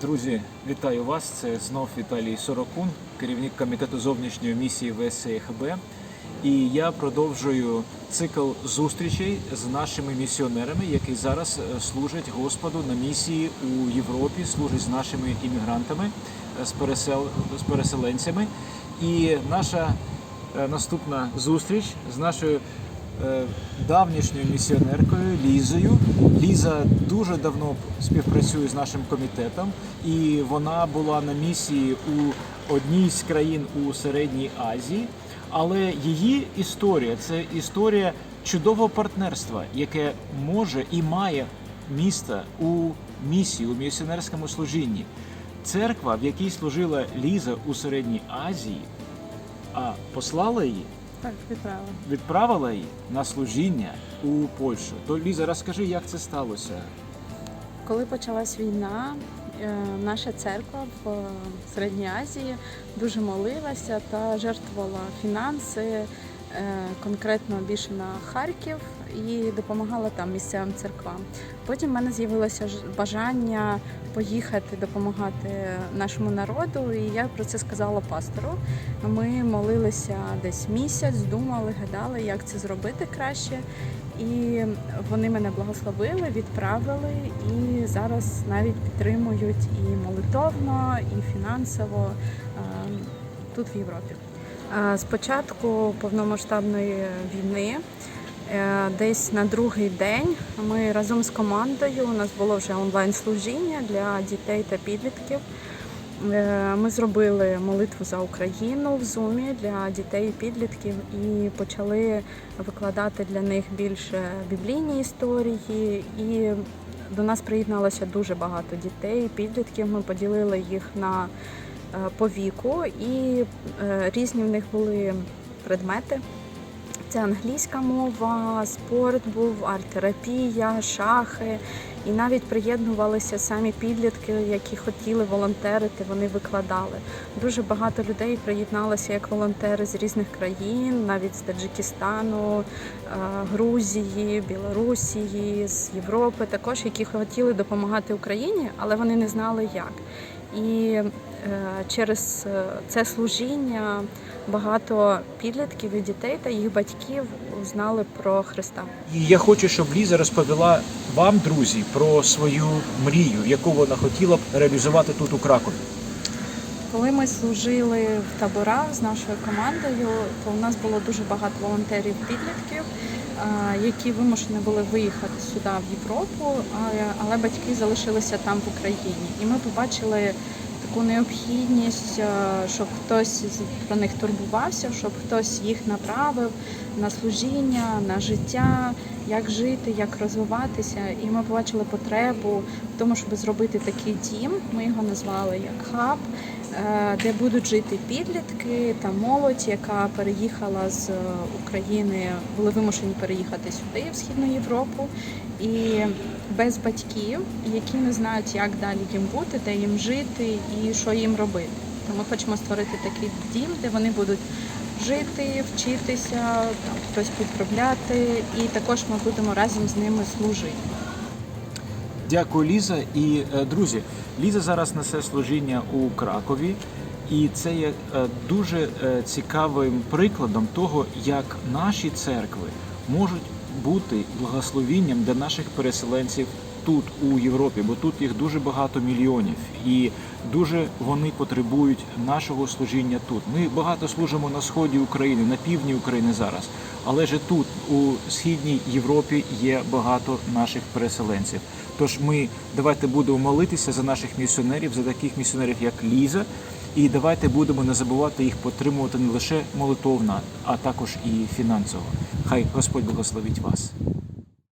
Друзі, вітаю вас. Це знов Віталій Сорокун, керівник комітету зовнішньої місії ВСХБ. І я продовжую цикл зустрічей з нашими місіонерами, які зараз е, служать Господу на місії у Європі, служать з нашими іммігрантами, е, з, пересел... з переселенцями. І наша е, наступна зустріч з нашою е, давнішньою місіонеркою Лізою. Ліза дуже давно співпрацює з нашим комітетом, і вона була на місії у одній з країн у Середній Азії. Але її історія це історія чудового партнерства, яке може і має місце у місії, у місіонерському служінні. Церква, в якій служила Ліза у Середній Азії, а послала її Так, відправила. відправила її на служіння у Польщу. То Ліза, розкажи, як це сталося? Коли почалась війна, е, наша церква в Середній Азії дуже молилася та жертвувала фінанси, е, конкретно більше на Харків і допомагала там місцевим церквам. Потім в мене з'явилося бажання поїхати допомагати нашому народу, і я про це сказала пастору. Ми молилися десь місяць, думали, гадали, як це зробити краще. І вони мене благословили, відправили і зараз навіть підтримують і молитовно, і фінансово тут в Європі. З початку повномасштабної війни, десь на другий день, ми разом з командою у нас було вже онлайн служіння для дітей та підлітків. Е, Ми зробили молитву за Україну в зумі для дітей і підлітків і почали викладати для них більше біблійні історії. І до нас приєдналося дуже багато дітей, і підлітків. Ми поділили їх на е, по віку, і е, різні в них були предмети. Це англійська мова, спорт був, арт-терапія, шахи. І навіть приєднувалися самі підлітки, які хотіли волонтерити, вони викладали. Дуже багато людей приєдналося як волонтери з різних країн, навіть з Таджикистану, е, Грузії, Білорусії, з Європи, також які хотіли допомагати Україні, але вони не знали як. І е, через е, це служіння багато підлітків і дітей та їх батьків знали про Христа. І я хочу, щоб Ліза розповіла вам, друзі, про свою мрію, яку вона хотіла б реалізувати тут у Кракові. Коли ми служили в таборах з нашою командою, то у нас було дуже багато волонтерів підлітків, е, які вимушені були виїхати сюди в Європу, але- батьки залишилися там в Україні. І ми побачили таку необхідність, щоб хтось про них турбувався, щоб хтось їх направив на служіння, на життя, як жити, як розвиватися. І ми побачили потребу в тому, щоб зробити такий дім. Ми його назвали як хаб, де будуть жити підлітки та молодь, яка переїхала з е, України, були вимушені переїхати сюди, в Східну Європу, і без батьків, які не знають, як далі їм бути, де їм жити і що їм робити. То ми хочемо створити такий дім, де вони будуть жити, вчитися, там хтось підробляти, і також ми будемо разом з ними служити. Дякую, Ліза. І е, друзі, Ліза зараз несе служіння у Кракові, і це є е, дуже е, цікавим прикладом того, як наші церкви можуть бути благословінням для наших переселенців тут, у Європі, бо тут їх дуже багато мільйонів, і дуже вони потребують нашого служіння тут. Ми багато служимо на сході України, на півдні України зараз, але ж тут, у східній Європі, є багато наших переселенців. Тож ми давайте будемо молитися за наших місіонерів, за таких місіонерів, як Ліза. І давайте будемо не забувати їх підтримувати не лише молитовно, а також і фінансово. Хай Господь благословить вас.